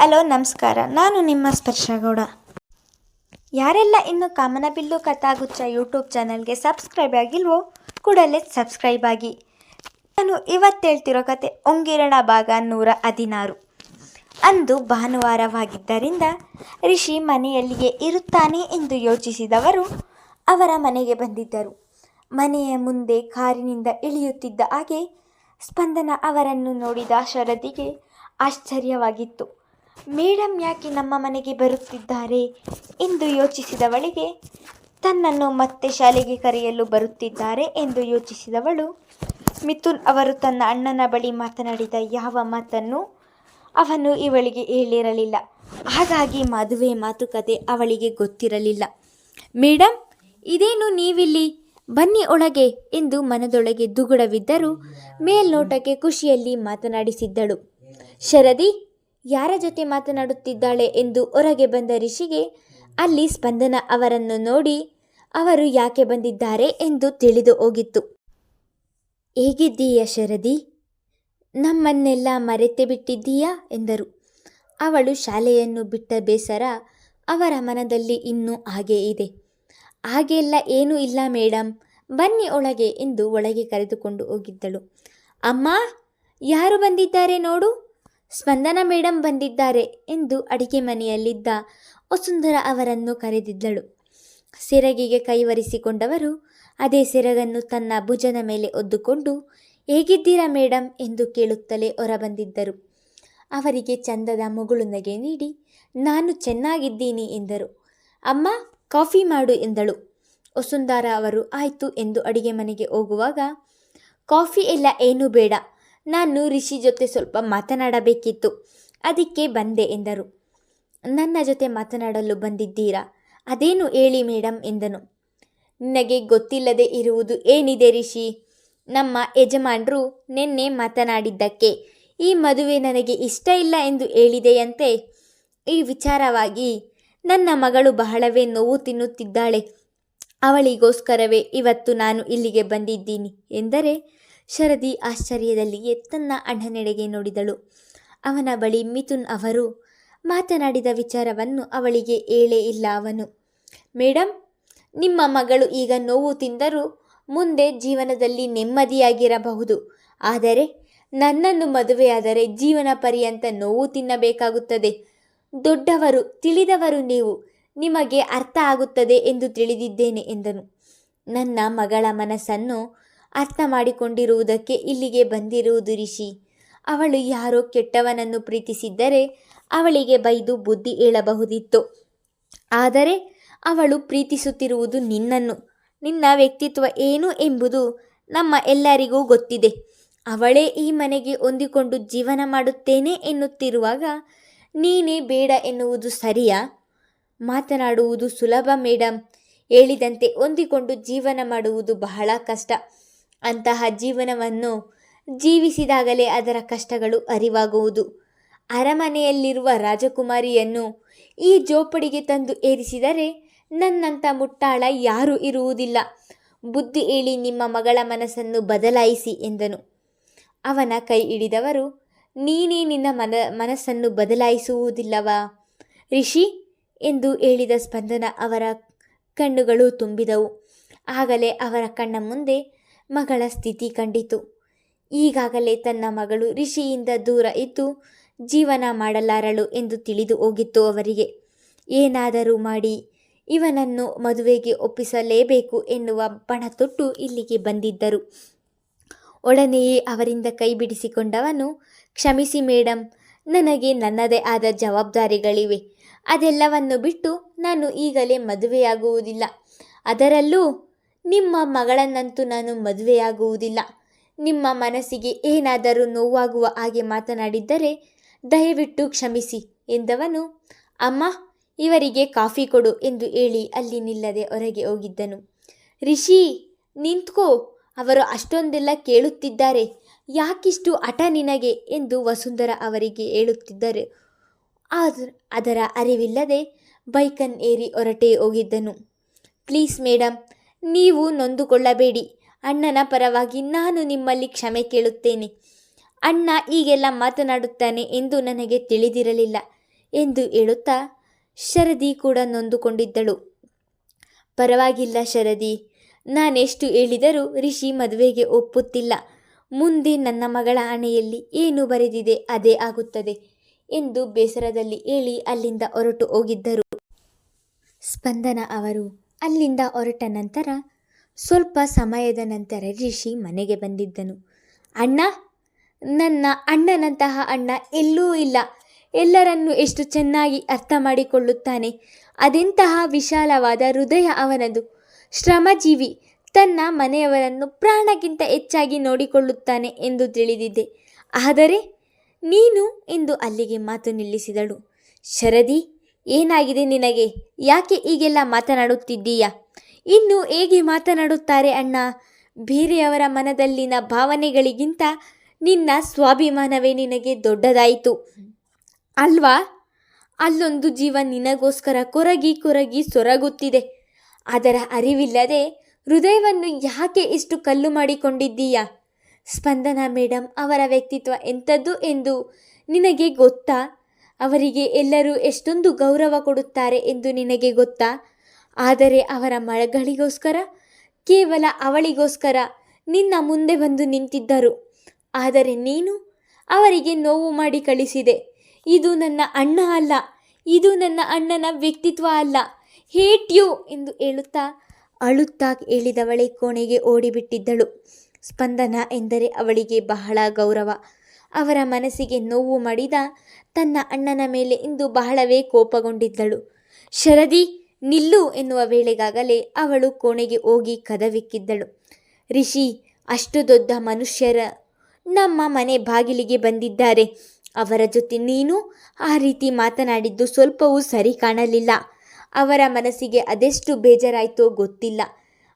Hello, ನಮಸ್ಕಾರ. ನಾನು ನಿಮ್ಮ ಸ್ಪರ್ಶಗೌಡ. ಯಾರೆಲ್ಲ ಇನ್ನು ಕಾಮನಬಿಲ್ಲು ಕಥಾಗುಚ್ಚ ಯೂಟ್ಯೂಬ್ ಚಾನಲ್ಗೆ ಸಬ್ಸ್ಕ್ರೈಬ್ ಆಗಿಲ್ವೋ, ಕೂಡಲೇ ಸಬ್ಸ್ಕ್ರೈಬ್ ಆಗಿ. ನಾನು ಇವತ್ತು ಹೇಳ್ತಿರೋ ಕತೆ ಒಂಗಿರಣ ಭಾಗ ನೂರ ಹದಿನಾರು. ಅಂದು ಭಾನುವಾರವಾಗಿದ್ದರಿಂದ ರಿಷಿ ಮನೆಯಲ್ಲಿಯೇ ಇರುತ್ತಾನೆ ಎಂದು ಯೋಚಿಸಿದವರು ಅವರ ಮನೆಗೆ ಬಂದಿದ್ದರು. ಮನೆಯ ಮುಂದೆ ಕಾರಿನಿಂದ ಇಳಿಯುತ್ತಿದ್ದ ಹಾಗೆ ಸ್ಪಂದನ ಅವರನ್ನು ನೋಡಿದ ಶರದಿಗೆ ಆಶ್ಚರ್ಯವಾಗಿತ್ತು. ಮೇಡಮ್ ಯಾಕೆ ನಮ್ಮ ಮನೆಗೆ ಬರುತ್ತಿದ್ದಾರೆ ಎಂದು ಯೋಚಿಸಿದವಳಿಗೆ, ತನ್ನನ್ನು ಮತ್ತೆ ಶಾಲೆಗೆ ಕರೆಯಲು ಬರುತ್ತಿದ್ದಾರೆ ಎಂದು ಯೋಚಿಸಿದವಳು, ಮಿಥುನ್ ಅವರು ತನ್ನ ಅಣ್ಣನ ಬಳಿ ಮಾತನಾಡಿದ ಯಾವ ಮಾತನ್ನು ಅವನು ಇವಳಿಗೆ ಹೇಳಿರಲಿಲ್ಲ. ಹಾಗಾಗಿ ಮದುವೆ ಮಾತುಕತೆ ಅವಳಿಗೆ ಗೊತ್ತಿರಲಿಲ್ಲ. ಮೇಡಮ್ ಇದೇನು ನೀವಿಲ್ಲಿ? ಬನ್ನಿ ಒಳಗೆ ಎಂದು ಮನದೊಳಗೆ ದುಗುಡವಿದ್ದರೂ ಮೇಲ್ನೋಟಕ್ಕೆ ಖುಷಿಯಲ್ಲಿ ಮಾತನಾಡಿಸಿದ್ದಳು. ಶರದಿ ಯಾರ ಜೊತೆ ಮಾತನಾಡುತ್ತಿದ್ದಾಳೆ ಎಂದು ಹೊರಗೆ ಬಂದ ರಿಷಿಗೆ ಅಲ್ಲಿ ಸ್ಪಂದನ ಅವರನ್ನು ನೋಡಿ ಅವರು ಯಾಕೆ ಬಂದಿದ್ದಾರೆ ಎಂದು ತಿಳಿದು ಹೋಗಿತ್ತು. ಹೇಗಿದ್ದೀಯ ಶರದಿ? ನಮ್ಮನ್ನೆಲ್ಲ ಮರೆತೆ ಬಿಟ್ಟಿದ್ದೀಯಾ? ಎಂದರು. ಅವಳು ಶಾಲೆಯನ್ನು ಬಿಟ್ಟ ಬೇಸರ ಅವರ ಮನದಲ್ಲಿ ಇನ್ನೂ ಹಾಗೇ ಇದೆ. ಹಾಗೆಲ್ಲ ಏನೂ ಇಲ್ಲ ಮೇಡಮ್ ಬನ್ನಿ ಒಳಗೆ ಎಂದು ಒಳಗೆ ಕರೆದುಕೊಂಡು ಹೋಗಿದ್ದಳು. ಅಮ್ಮ, ಯಾರು ಬಂದಿದ್ದಾರೆ ನೋಡು? ಸ್ಪಂದನ ಮೇಡಮ್ ಬಂದಿದ್ದಾರೆ ಎಂದು ಅಡಿಗೆ ಮನೆಯಲ್ಲಿದ್ದ ವಸುಂಧರ ಅವರನ್ನು ಕರೆದಿದ್ದಳು. ಸೆರಗಿಗೆ ಕೈವರಿಸಿಕೊಂಡವರು ಅದೇ ಸೆರಗನ್ನು ತನ್ನ ಭುಜನ ಮೇಲೆ ಒದ್ದುಕೊಂಡು, ಹೇಗಿದ್ದೀರಾ ಮೇಡಮ್ ಎಂದು ಕೇಳುತ್ತಲೇ ಹೊರಬಂದಿದ್ದರು. ಅವರಿಗೆ ಚಂದದ ಮುಗುಳು ನಗೆ ನೀಡಿ, ನಾನು ಚೆನ್ನಾಗಿದ್ದೀನಿ ಎಂದರು. ಅಮ್ಮ, ಕಾಫಿ ಮಾಡು ಎಂದಳು. ವಸುಂಧರ ಅವರು, ಆಯಿತು ಎಂದು ಅಡಿಗೆ ಮನೆಗೆ ಹೋಗುವಾಗ, ಕಾಫಿ ಎಲ್ಲ ಏನೂ ಬೇಡ ನಾನು ರಿಷಿ ಜೊತೆ ಸ್ವಲ್ಪ ಮಾತನಾಡಬೇಕಿತ್ತು. ಅದಕ್ಕೆ ಬಂದೆ ಎಂದರು. ನನ್ನ ಜೊತೆ ಮಾತನಾಡಲು ಬಂದಿದ್ದೀರಾ? ಅದೇನು ಹೇಳಿ ಮೇಡಮ್ ಎಂದನು. ನಿನಗೆ ಗೊತ್ತಿಲ್ಲದೆ ಇರುವುದು ಏನಿದೆ ರಿಷಿ? ನಮ್ಮ ಯಜಮಾನರು ನಿನ್ನೆ ಮಾತನಾಡಿದ್ದಕ್ಕೆ ಈ ಮದುವೆ ನನಗೆ ಇಷ್ಟ ಇಲ್ಲ ಎಂದು ಹೇಳಿದೆಯಂತೆ? ಈ ವಿಚಾರವಾಗಿ ನನ್ನ ಮಗಳು ಬಹಳವೇ ನೋವು ತಿನ್ನುತ್ತಿದ್ದಾಳೆ. ಅವಳಿಗೋಸ್ಕರವೇ ಇವತ್ತು ನಾನು ಇಲ್ಲಿಗೆ ಬಂದಿದ್ದೀನಿ ಎಂದರೆ ಶರದಿ ಆಶ್ಚರ್ಯದಲ್ಲಿಯೇ ತನ್ನ ಅಣ್ಣನೆಡೆಗೆ ನೋಡಿದಳು. ಅವನ ಬಳಿ ಮಿಥುನ್ ಅವರು ಮಾತನಾಡಿದ ವಿಚಾರವನ್ನು ಅವಳಿಗೆ ಹೇಳೇ ಇಲ್ಲ ಅವನು. ಮೇಡಮ್ ನಿಮ್ಮ ಮಗಳು ಈಗ ನೋವು ತಿಂದರೂ ಮುಂದೆ ಜೀವನದಲ್ಲಿ ನೆಮ್ಮದಿಯಾಗಿರಬಹುದು. ಆದರೆ ನನ್ನನ್ನು ಮದುವೆಯಾದರೆ ಜೀವನ ಪರ್ಯಂತ ನೋವು ತಿನ್ನಬೇಕಾಗುತ್ತದೆ. ದೊಡ್ಡವರು, ತಿಳಿದವರು ನೀವು. ನಿಮಗೆ ಅರ್ಥ ಆಗುತ್ತದೆ ಎಂದು ತಿಳಿದಿದ್ದೇನೆ ಎಂದನು. ನನ್ನ ಮಗಳ ಮನಸ್ಸನ್ನು ಅರ್ಥ ಮಾಡಿಕೊಂಡಿರುವುದಕ್ಕೆ ಇಲ್ಲಿಗೆ ಬಂದಿರುವುದು ರಿಷಿ. ಅವಳು ಯಾರೋ ಕೆಟ್ಟವನನ್ನು ಪ್ರೀತಿಸಿದ್ದರೆ ಅವಳಿಗೆ ಬೈದು ಬುದ್ಧಿ ಹೇಳಬಹುದಿತ್ತು. ಆದರೆ ಅವಳು ಪ್ರೀತಿಸುತ್ತಿರುವುದು ನಿನ್ನನ್ನು. ನಿನ್ನ ವ್ಯಕ್ತಿತ್ವ ಏನು ಎಂಬುದು ನಮ್ಮ ಎಲ್ಲರಿಗೂ ಗೊತ್ತಿದೆ. ಅವಳೇ ಈ ಮನೆಗೆ ಹೊಂದಿಕೊಂಡು ಜೀವನ ಮಾಡುತ್ತೇನೆ ಎನ್ನುತ್ತಿರುವಾಗ ನೀನೇ ಬೇಡ ಎನ್ನುವುದು ಸರಿಯಾ? ಮಾತನಾಡುವುದು ಸುಲಭ ಮೇಡಮ್ ಹೇಳಿದಂತೆ ಹೊಂದಿಕೊಂಡು ಜೀವನ ಮಾಡುವುದು ಬಹಳ ಕಷ್ಟ. ಅಂತಹ ಜೀವನವನ್ನು ಜೀವಿಸಿದಾಗಲೇ ಅದರ ಕಷ್ಟಗಳು ಅರಿವಾಗುವುದು. ಅರಮನೆಯಲ್ಲಿರುವ ರಾಜಕುಮಾರಿಯನ್ನು ಈ ಜೋಪಡಿಗೆ ತಂದು ಏರಿಸಿದರೆ ನನ್ನಂಥ ಮುಟ್ಟಾಳ ಯಾರೂ ಇರುವುದಿಲ್ಲ. ಬುದ್ಧಿ ಹೇಳಿ ನಿಮ್ಮ ಮಗಳ ಮನಸ್ಸನ್ನು ಬದಲಾಯಿಸಿ ಎಂದನು. ಅವನ ಕೈ ಹಿಡಿದವರು, ನೀನೇ ನಿನ್ನ ಮನ, ಮನಸ್ಸನ್ನು ಬದಲಾಯಿಸುವುದಿಲ್ಲವಾ? ರಿಷಿ ಎಂದು ಹೇಳಿದ ಸ್ಪಂದನ ಅವರ ಕಣ್ಣುಗಳು ತುಂಬಿದವು. ಆಗಲೇ ಅವರ ಕಣ್ಣ ಮುಂದೆ ಮಗಳ ಸ್ಥಿತಿ ಕಂಡಿತು. ಈಗಾಗಲೇ ತನ್ನ ಮಗಳು ಋಷಿಯಿಂದ ದೂರ ಇದ್ದು ಜೀವನ ಮಾಡಲಾರಳು ಎಂದು ತಿಳಿದು ಹೋಗಿತ್ತು ಅವರಿಗೆ. ಏನಾದರೂ ಮಾಡಿ, ಇವನನ್ನು ಮದುವೆಗೆ ಒಪ್ಪಿಸಲೇಬೇಕು ಎನ್ನುವ ಬಣ ತೊಟ್ಟು ಇಲ್ಲಿಗೆ ಬಂದಿದ್ದರು. ಒಡನೆಯೇ ಅವರಿಂದ ಕೈ ಬಿಡಿಸಿಕೊಂಡವನು, ಕ್ಷಮಿಸಿ ಮೇಡಮ್ ನನಗೆ ನನ್ನದೇ ಆದ ಜವಾಬ್ದಾರಿಗಳಿವೆ. ಅದೆಲ್ಲವನ್ನು ಬಿಟ್ಟು ನಾನು ಈಗಲೇ ಮದುವೆಯಾಗುವುದಿಲ್ಲ. ಅದರಲ್ಲೂ ನಿಮ್ಮ ಮಗಳನ್ನಂತೂ ನಾನು ಮದುವೆಯಾಗುವುದಿಲ್ಲ. ನಿಮ್ಮ ಮನಸ್ಸಿಗೆ ಏನಾದರೂ ನೋವಾಗುವ ಹಾಗೆ ಮಾತನಾಡಿದ್ದರೆ ದಯವಿಟ್ಟು ಕ್ಷಮಿಸಿ ಎಂದವನು, ಅಮ್ಮ, ಇವರಿಗೆ ಕಾಫಿ ಕೊಡು ಎಂದು ಹೇಳಿ ಅಲ್ಲಿ ನಿಲ್ಲದೆ ಹೊರಗೆ ಹೋಗಿದ್ದನು. ರಿಷಿ, ನಿಂತ್ಕೋ, ಅವರು ಅಷ್ಟೊಂದೆಲ್ಲ ಕೇಳುತ್ತಿದ್ದಾರೆ. ಯಾಕಿಷ್ಟು ಹಠ ನಿನಗೆ? ಎಂದು ವಸುಂಧರ ಅವರಿಗೆ ಹೇಳುತ್ತಿದ್ದರು. ಆದ್ರ ಅದರ ಅರಿವಿಲ್ಲದೆ ಬೈಕನ್ ಏರಿ ಹೊರಟೇ ಹೋಗಿದ್ದನು. ಪ್ಲೀಸ್ ಮೇಡಮ್ ನೀವು ನೊಂದುಕೊಳ್ಳಬೇಡಿ. ಅಣ್ಣನ ಪರವಾಗಿ ನಾನು ನಿಮ್ಮಲ್ಲಿ ಕ್ಷಮೆ ಕೇಳುತ್ತೇನೆ. ಅಣ್ಣ ಈಗೆಲ್ಲ ಮಾತನಾಡುತ್ತಾನೆ ಎಂದು ನನಗೆ ತಿಳಿದಿರಲಿಲ್ಲ ಎಂದು ಹೇಳುತ್ತಾ ಶರದಿ ಕೂಡ ನೊಂದುಕೊಂಡಿದ್ದಳು. ಪರವಾಗಿಲ್ಲ ಶರದಿ, ನಾನೆಷ್ಟು ಹೇಳಿದರೂ ರಿಷಿ ಮದುವೆಗೆ ಒಪ್ಪುತ್ತಿಲ್ಲ. ಮುಂದೆ ನನ್ನ ಮಗಳ ಹಣೆಯಲ್ಲಿ ಏನು ಬರೆದಿದೆ ಅದೇ ಆಗುತ್ತದೆ ಎಂದು ಬೇಸರದಲ್ಲಿ ಹೇಳಿ ಅಲ್ಲಿಂದ ಹೊರಟು ಹೋಗಿದ್ದರು. ಸ್ಪಂದನ ಅವರು ಅಲ್ಲಿಂದ ಹೊರಟ ನಂತರ ಸ್ವಲ್ಪ ಸಮಯದ ನಂತರ ರಿಷಿ ಮನೆಗೆ ಬಂದಿದ್ದನು. ಅಣ್ಣ, ನನ್ನ ಅಣ್ಣನಂತಹ ಅಣ್ಣ ಎಲ್ಲೂ ಇಲ್ಲ. ಎಲ್ಲರನ್ನು ಎಷ್ಟು ಚೆನ್ನಾಗಿ ಅರ್ಥ ಮಾಡಿಕೊಳ್ಳುತ್ತಾನೆ. ಅದೆಂತಹ ವಿಶಾಲವಾದ ಹೃದಯ ಅವನದು. ಶ್ರಮಜೀವಿ ತನ್ನ ಮನೆಯವರನ್ನು ಪ್ರಾಣಕ್ಕಿಂತ ಹೆಚ್ಚಾಗಿ ನೋಡಿಕೊಳ್ಳುತ್ತಾನೆ ಎಂದು ತಿಳಿದಿದ್ದೆ. ಆದರೆ ನೀನು ಎಂದು ಅಲ್ಲಿಗೆ ಮಾತು ನಿಲ್ಲಿಸಿದಳು. ಶರದಿ ಏನಾಗಿದೆ ನಿನಗೆ? ಯಾಕೆ ಈಗೆಲ್ಲ ಮಾತನಾಡುತ್ತಿದ್ದೀಯಾ? ಇನ್ನು ಹೇಗೆ ಮಾತನಾಡುತ್ತಾರೆ ಅಣ್ಣ? ಬೇರೆಯವರ ಮನದಲ್ಲಿನ ಭಾವನೆಗಳಿಗಿಂತ ನಿನ್ನ ಸ್ವಾಭಿಮಾನವೇ ನಿನಗೆ ದೊಡ್ಡದಾಯಿತು. ಅಲ್ವಾ? ಅಲ್ಲೊಂದು ಜೀವ ನಿನಗೋಸ್ಕರ ಕೊರಗಿ ಕೊರಗಿ ಸೊರಗುತ್ತಿದೆ. ಅದರ ಅರಿವಿಲ್ಲದೆ ಹೃದಯವನ್ನು ಯಾಕೆ ಇಷ್ಟು ಕಲ್ಲು ಮಾಡಿಕೊಂಡಿದ್ದೀಯಾ? ಸ್ಪಂದನ ಮೇಡಮ್ ಅವರ ವ್ಯಕ್ತಿತ್ವ ಎಂಥದ್ದು ಎಂದು ನಿನಗೆ ಗೊತ್ತಾ? ಅವರಿಗೆ ಎಲ್ಲರೂ ಎಷ್ಟೊಂದು ಗೌರವ ಕೊಡುತ್ತಾರೆ ಎಂದು ನಿನಗೆ ಗೊತ್ತಾ? ಆದರೆ ಅವರ ಮಳೆಗಳಿಗೋಸ್ಕರ, ಕೇವಲ ಅವಳಿಗೋಸ್ಕರ ನಿನ್ನ ಮುಂದೆ ಬಂದು ನಿಂತಿದ್ದರು. ಆದರೆ ನೀನು ಅವರಿಗೆ ನೋವು ಮಾಡಿ ಕಳಿಸಿದೆ. ಇದು ನನ್ನ ಅಣ್ಣ ಅಲ್ಲ, ಇದು ನನ್ನ ಅಣ್ಣನ ವ್ಯಕ್ತಿತ್ವ ಅಲ್ಲ ಹೇಟ್ ಯು ಎಂದು ಹೇಳುತ್ತಾ ಅಳುತ್ತಾ ಹೇಳಿದವಳೆ ಕೋಣೆಗೆ ಓಡಿಬಿಟ್ಟಿದ್ದಳು. ಸ್ಪಂದನ ಎಂದರೆ ಅವಳಿಗೆ ಬಹಳ ಗೌರವ. ಅವರ ಮನಸ್ಸಿಗೆ ನೋವು ಮಾಡಿದ ತನ್ನ ಅಣ್ಣನ ಮೇಲೆ ಇಂದು ಬಹಳವೇ ಕೋಪಗೊಂಡಿದ್ದಳು. ಶರದಿ, ನಿಲ್ಲು ಎನ್ನುವ ವೇಳೆಗಾಗಲೇ ಅವಳು ಕೋಣೆಗೆ ಹೋಗಿ ಕದವಿಕ್ಕಿದ್ದಳು. ರಿಷಿ, ಅಷ್ಟು ದೊಡ್ಡ ಮನುಷ್ಯರ ನಮ್ಮ ಮನೆ ಬಾಗಿಲಿಗೆ ಬಂದಿದ್ದಾರೆ. ಅವರ ಜೊತೆ ನೀನು ಆ ರೀತಿ ಮಾತನಾಡಿದ್ದು ಸ್ವಲ್ಪವೂ ಸರಿ ಕಾಣಲಿಲ್ಲ. ಅವರ ಮನಸ್ಸಿಗೆ ಅದೆಷ್ಟು ಬೇಜಾರಾಯಿತೋ ಗೊತ್ತಿಲ್ಲ.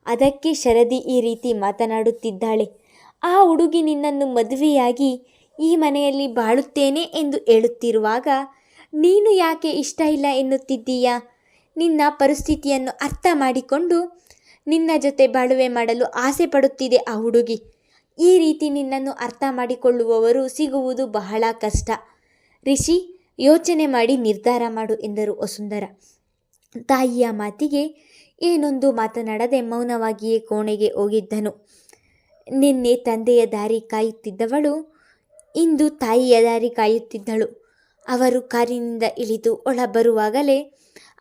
ಅದಕ್ಕೆ ಶರದಿ ಈ ರೀತಿ ಮಾತನಾಡುತ್ತಿದ್ದಾಳೆ. ಆ ಹುಡುಗಿ ನಿನ್ನನ್ನು ಮದುವೆಯಾಗಿ ಈ ಮನೆಯಲ್ಲಿ ಬಾಳುತ್ತೇನೆ ಎಂದು ಹೇಳುತ್ತಿರುವಾಗ, ನೀನು ಯಾಕೆ ಇಷ್ಟ ಇಲ್ಲ ಎನ್ನುತ್ತಿದ್ದೀಯಾ? ನಿನ್ನ ಪರಿಸ್ಥಿತಿಯನ್ನು ಅರ್ಥ ಮಾಡಿಕೊಂಡು ನಿನ್ನ ಜೊತೆ ಬಾಳುವೆ ಮಾಡಲು ಆಸೆ ಪಡುತ್ತಿದೆ ಆ ಹುಡುಗಿ. ಈ ರೀತಿ ನಿನ್ನನ್ನು ಅರ್ಥ ಮಾಡಿಕೊಳ್ಳುವವರು ಸಿಗುವುದು ಬಹಳ ಕಷ್ಟ. ರಿಷಿ, ಯೋಚನೆ ಮಾಡಿ ನಿರ್ಧಾರ ಮಾಡು ಎಂದರು ವಸುಂಧರ. ತಾಯಿಯ ಮಾತಿಗೆ ಏನೊಂದು ಮಾತನಾಡದೆ ಮೌನವಾಗಿಯೇ ಕೋಣೆಗೆ ಹೋಗಿದ್ದನು. ನಿನ್ನೆ ತಂದೆಯ ದಾರಿ ಕಾಯುತ್ತಿದ್ದವಳು ಇಂದು ತಾಯಿಯ ದಾರಿ ಕಾಯುತ್ತಿದ್ದಳು. ಅವರು ಕಾರಿನಿಂದ ಇಳಿದು ಒಳ ಬರುವಾಗಲೇ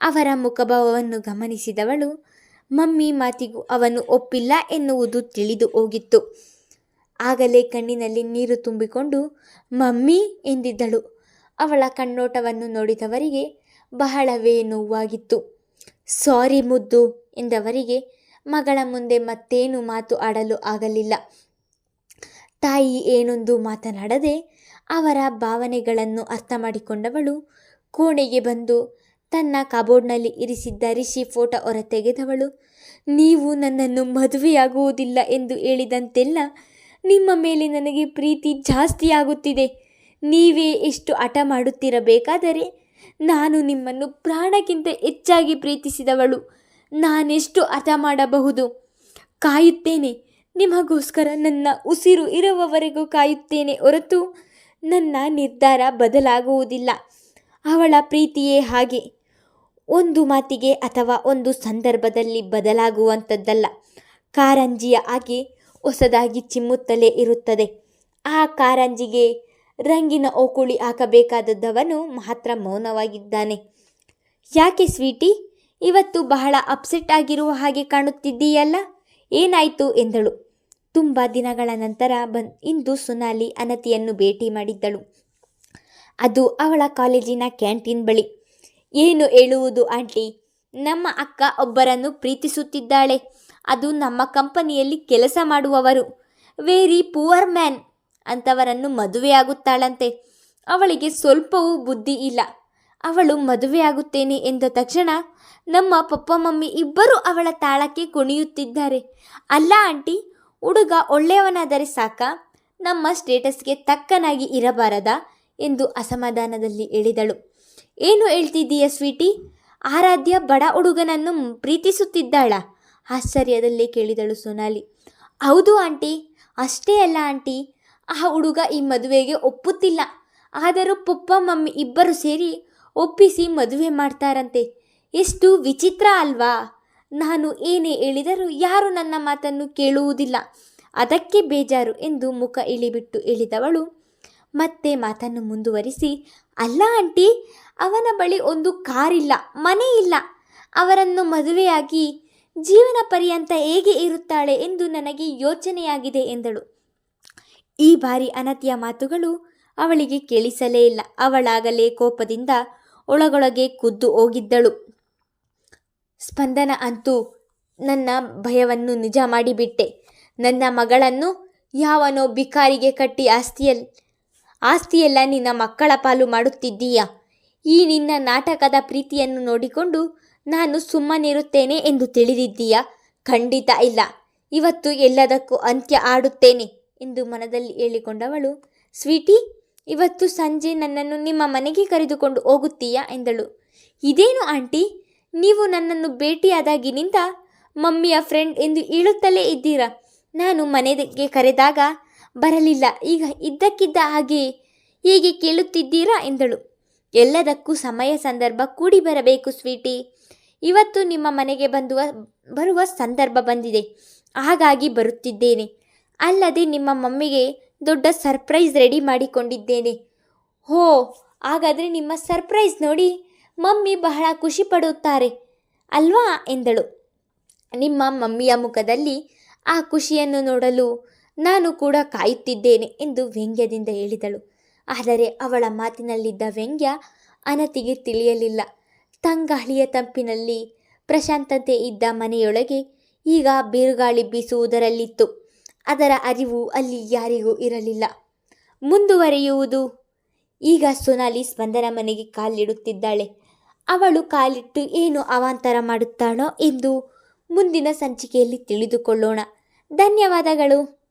ಅವರ ಮುಖಭಾವವನ್ನು ಗಮನಿಸಿದವಳು, ಮಮ್ಮಿ ಮಾತಿಗೂ ಅವನು ಒಪ್ಪಿಲ್ಲ ಎನ್ನುವುದು ತಿಳಿದು ಹೋಗಿತ್ತು. ಆಗಲೇ ಕಣ್ಣಿನಲ್ಲಿ ನೀರು ತುಂಬಿಕೊಂಡು, ಮಮ್ಮಿ ಎಂದಿದ್ದಳು. ಅವಳ ಕಣ್ಣೋಟವನ್ನು ನೋಡಿದವರಿಗೆ ಬಹಳವೇ ನೋವಾಗಿತ್ತು. ಸಾರಿ ಮುದ್ದು ಎಂದವರಿಗೆ ಮಗಳ ಮುಂದೆ ಮತ್ತೇನು ಮಾತು ಆಡಲು ಆಗಲಿಲ್ಲ. ತಾಯಿ ಏನೊಂದು ಮಾತನಾಡದೆ ಅವರ ಭಾವನೆಗಳನ್ನು ಅರ್ಥ ಮಾಡಿಕೊಂಡವಳು ಕೋಣೆಗೆ ಬಂದು ತನ್ನ ಕಬೋರ್ಡ್ನಲ್ಲಿ ಇರಿಸಿದ್ದ ರಿಷಿ ಫೋಟೋ ಹೊರತೆಗೆದವಳು. ನೀವು ನನ್ನನ್ನು ಮದುವೆಯಾಗುವುದಿಲ್ಲ ಎಂದು ಹೇಳಿದಂತೆಲ್ಲ ನಿಮ್ಮ ಮೇಲೆ ನನಗೆ ಪ್ರೀತಿ ಜಾಸ್ತಿ ಆಗುತ್ತಿದೆ. ನೀವೇ ಎಷ್ಟು ಹಠ ಮಾಡುತ್ತಿರಬೇಕಾದರೆ ನಾನು ನಿಮ್ಮನ್ನು ಪ್ರಾಣಕ್ಕಿಂತ ಹೆಚ್ಚಾಗಿ ಪ್ರೀತಿಸಿದವಳು. ನಾನೆಷ್ಟು ಹಠ ಮಾಡಬಹುದು? ಕಾಯುತ್ತೇನೆ. ನಿಮಗೋಸ್ಕರ ನನ್ನ ಉಸಿರು ಇರುವವರೆಗೂ ಕಾಯುತ್ತೇನೆ ಹೊರತು ನನ್ನ ನಿರ್ಧಾರ ಬದಲಾಗುವುದಿಲ್ಲ. ಅವಳ ಪ್ರೀತಿಯೇ ಹಾಗೆ. ಒಂದು ಮಾತಿಗೆ ಅಥವಾ ಒಂದು ಸಂದರ್ಭದಲ್ಲಿ ಬದಲಾಗುವಂಥದ್ದಲ್ಲ. ಕಾರಂಜಿಯ ಆಗಿ ಹೊಸದಾಗಿ ಚಿಮ್ಮುತ್ತಲೇ ಇರುತ್ತದೆ. ಆ ಕಾರಂಜಿಗೆ ರಂಗಿನ ಓಕುಳಿ ಹಾಕಬೇಕಾದದ್ದವನು ಮಾತ್ರ ಮೌನವಾಗಿದ್ದಾನೆ. ಯಾಕೆ ಸ್ವೀಟಿ? ಇವತ್ತು ಬಹಳ ಅಪ್ಸೆಟ್ ಆಗಿರುವ ಹಾಗೆ ಕಾಣುತ್ತಿದ್ದೀಯಲ್ಲ? ಏನಾಯಿತು? ಎಂದಳು. ತುಂಬ ದಿನಗಳ ನಂತರ ಬನ್, ಇಂದು ಸುನಾಲಿ ಅನತಿಯನ್ನು ಭೇಟಿ ಮಾಡಿದ್ದಳು. ಅದು ಅವಳ ಕಾಲೇಜಿನ ಕ್ಯಾಂಟೀನ್ ಬಳಿ. ಏನು ಹೇಳುವುದು ಆಂಟಿ? ನಮ್ಮ ಅಕ್ಕ ಒಬ್ಬರನ್ನು ಪ್ರೀತಿಸುತ್ತಿದ್ದಾಳೆ. ಅದು ನಮ್ಮ ಕಂಪನಿಯಲ್ಲಿ ಕೆಲಸ ಮಾಡುವವರು. ವೆರಿ ಪುವರ್ ಮ್ಯಾನ್ ಅಂಥವರನ್ನು ಮದುವೆಯಾಗುತ್ತಾಳಂತೆ ಅವಳಿಗೆ ಸ್ವಲ್ಪವೂ ಬುದ್ಧಿ ಇಲ್ಲ. ಅವಳು ಮದುವೆಯಾಗುತ್ತೇನೆ ಎಂದ ತಕ್ಷಣ ನಮ್ಮ ಪಪ್ಪ ಮಮ್ಮಿ ಇಬ್ಬರೂ ಅವಳ ತಾಳಕ್ಕೆ ಕುಣಿಯುತ್ತಿದ್ದಾರೆ. ಅಲ್ಲ ಆಂಟಿ ಹುಡುಗ ಒಳ್ಳೆಯವನಾದರೆ ಸಾಕ. ನಮ್ಮ ಸ್ಟೇಟಸ್ಗೆ ತಕ್ಕನಾಗಿ ಇರಬಾರದ ಎಂದು ಅಸಮಾಧಾನದಲ್ಲಿ ಹೇಳಿದಳು. ಏನು ಹೇಳ್ತಿದ್ದೀಯ ಸ್ವೀಟಿ? ಆರಾಧ್ಯ ಬಡ ಹುಡುಗನನ್ನು ಪ್ರೀತಿಸುತ್ತಿದ್ದಾಳ? ಆಶ್ಚರ್ಯದಲ್ಲೇ ಕೇಳಿದಳು ಸೋನಾಲಿ. ಹೌದು ಆಂಟಿ, ಅಷ್ಟೇ ಅಲ್ಲ ಆಂಟಿ. ಆ ಹುಡುಗ ಈ ಮದುವೆಗೆ ಒಪ್ಪುತ್ತಿಲ್ಲ. ಆದರೂ ಪಪ್ಪ, ಮಮ್ಮಿ ಇಬ್ಬರು ಸೇರಿ ಒಪ್ಪಿಸಿ ಮದುವೆ ಮಾಡ್ತಾರಂತೆ. ಎಷ್ಟು ವಿಚಿತ್ರ ಅಲ್ವಾ? ನಾನು ಏನೇ ಹೇಳಿದರೂ ಯಾರು ನನ್ನ ಮಾತನ್ನು ಕೇಳುವುದಿಲ್ಲ. ಅದಕ್ಕೆ ಬೇಜಾರು ಎಂದು ಮುಖ ಇಳಿಬಿಟ್ಟು ಇಳಿದವಳು ಮತ್ತೆ ಮಾತನ್ನು ಮುಂದುವರಿಸಿ, ಅಲ್ಲ ಆಂಟಿ, ಅವನ ಬಳಿ ಒಂದು ಕಾರಿಲ್ಲ, ಮನೆ ಇಲ್ಲ. ಅವರನ್ನು ಮದುವೆಯಾಗಿ ಜೀವನ ಪರ್ಯಂತ ಹೇಗೆ ಇರುತ್ತಾಳೆ ಎಂದು ನನಗೆ ಯೋಚನೆಯಾಗಿದೆ ಎಂದಳು. ಈ ಬಾರಿ ಅನತಿಯ ಮಾತುಗಳು ಅವಳಿಗೆ ಕೇಳಿಸಲೇ ಇಲ್ಲ. ಅವಳಾಗಲೇ ಕೋಪದಿಂದ ಒಳಗೊಳಗೆ ಕುದ್ದು ಹೋಗಿದ್ದಳು. ಸ್ಪಂದನ ಅಂತೂ ನನ್ನ ಭಯವನ್ನು ನಿಜ ಮಾಡಿಬಿಟ್ಟೆ. ನನ್ನ ಮಗಳನ್ನು ಯಾವನೋ ಬಿಕಾರಿಗೆ ಕಟ್ಟಿ ಆಸ್ತಿಯಲ್ಲಿ ಆಸ್ತಿಯೆಲ್ಲ ನಿನ್ನ ಮಕ್ಕಳ ಪಾಲು ಮಾಡುತ್ತಿದ್ದೀಯ? ಈ ನಿನ್ನ ನಾಟಕದ ಪ್ರೀತಿಯನ್ನು ನೋಡಿಕೊಂಡು ನಾನು ಸುಮ್ಮನಿರುತ್ತೇನೆ ಎಂದು ತಿಳಿದಿದ್ದೀಯಾ? ಖಂಡಿತ ಇಲ್ಲ. ಇವತ್ತು ಎಲ್ಲದಕ್ಕೂ ಅಂತ್ಯ ಆಡುತ್ತೇನೆ ಎಂದು ಮನದಲ್ಲಿ ಹೇಳಿಕೊಂಡವಳು. ಸ್ವೀಟಿ, ಇವತ್ತು ಸಂಜೆ ನನ್ನನ್ನು ನಿಮ್ಮ ಮನೆಗೆ ಕರೆದುಕೊಂಡು ಹೋಗುತ್ತೀಯಾ? ಎಂದಳು. ಇದೇನು ಆಂಟಿ? ನೀವು ನನ್ನನ್ನು ಭೇಟಿಯಾದಾಗಿನಿಂದ ಮಮ್ಮಿಯ ಫ್ರೆಂಡ್ ಎಂದು ಹೇಳುತ್ತಲೇ ಇದ್ದೀರಾ? ನಾನು ಮನೆಗೆ ಕರೆದಾಗ, ಬರಲಿಲ್ಲ. ಈಗ ಇದ್ದಕ್ಕಿದ್ದ ಹಾಗೆ ಹೀಗೆ ಕೇಳುತ್ತಿದ್ದೀರಾ? ಎಂದಳು. ಎಲ್ಲದಕ್ಕೂ ಸಮಯ ಸಂದರ್ಭ ಕೂಡಿ ಬರಬೇಕು, ಸ್ವೀಟಿ. ಇವತ್ತು ನಿಮ್ಮ ಮನೆಗೆ ಬಂದುವ, ಬರುವ ಸಂದರ್ಭ ಬಂದಿದೆ. ಹಾಗಾಗಿ ಬರುತ್ತಿದ್ದೇನೆ. ಅಲ್ಲದೆ ನಿಮ್ಮ ಮಮ್ಮಿಗೆ ದೊಡ್ಡ ಸರ್ಪ್ರೈಸ್ ರೆಡಿ ಮಾಡಿಕೊಂಡಿದ್ದೇನೆ. ಹೋ, ಹಾಗಾದರೆ ನಿಮ್ಮ ಸರ್ಪ್ರೈಸ್ ನೋಡಿ. ಮಮ್ಮಿ ಬಹಳ ಖುಷಿ ಪಡುತ್ತಾರೆ. ಅಲ್ವಾ? ಎಂದಳು. ನಿಮ್ಮ ಮಮ್ಮಿಯ ಮುಖದಲ್ಲಿ ಆ ಖುಷಿಯನ್ನು ನೋಡಲು ನಾನು ಕೂಡ ಕಾಯುತ್ತಿದ್ದೇನೆ ಎಂದು ವ್ಯಂಗ್ಯದಿಂದ ಹೇಳಿದಳು. ಆದರೆ ಅವಳ ಮಾತಿನಲ್ಲಿದ್ದ ವ್ಯಂಗ್ಯ ಅನತಿಗೆ ತಿಳಿಯಲಿಲ್ಲ. ತಂಗಾಳಿಯ ತಂಪಿನಲ್ಲಿ ಪ್ರಶಾಂತತೆ ಇದ್ದ ಮನೆಯೊಳಗೆ ಈಗ ಬಿರುಗಾಳಿ ಬೀಸುವುದರಲ್ಲಿತ್ತು. ಅದರ ಅರಿವು ಅಲ್ಲಿ ಯಾರಿಗೂ ಇರಲಿಲ್ಲ. ಮುಂದುವರಿಯುವುದು. ಈಗ ಸೊನಾಲಿ ಸ್ಪಂದನ ಮನೆಗೆ ಕಾಲಿಡುತ್ತಿದ್ದಾಳೆ. ಅವಳು ಕಾಲಿಟ್ಟು ಏನು ಅವಾಂತರ ಮಾಡುತ್ತಾಳೋ ಎಂದು ಮುಂದಿನ ಸಂಚಿಕೆಯಲ್ಲಿ ತಿಳಿದುಕೊಳ್ಳೋಣ. ಧನ್ಯವಾದಗಳು.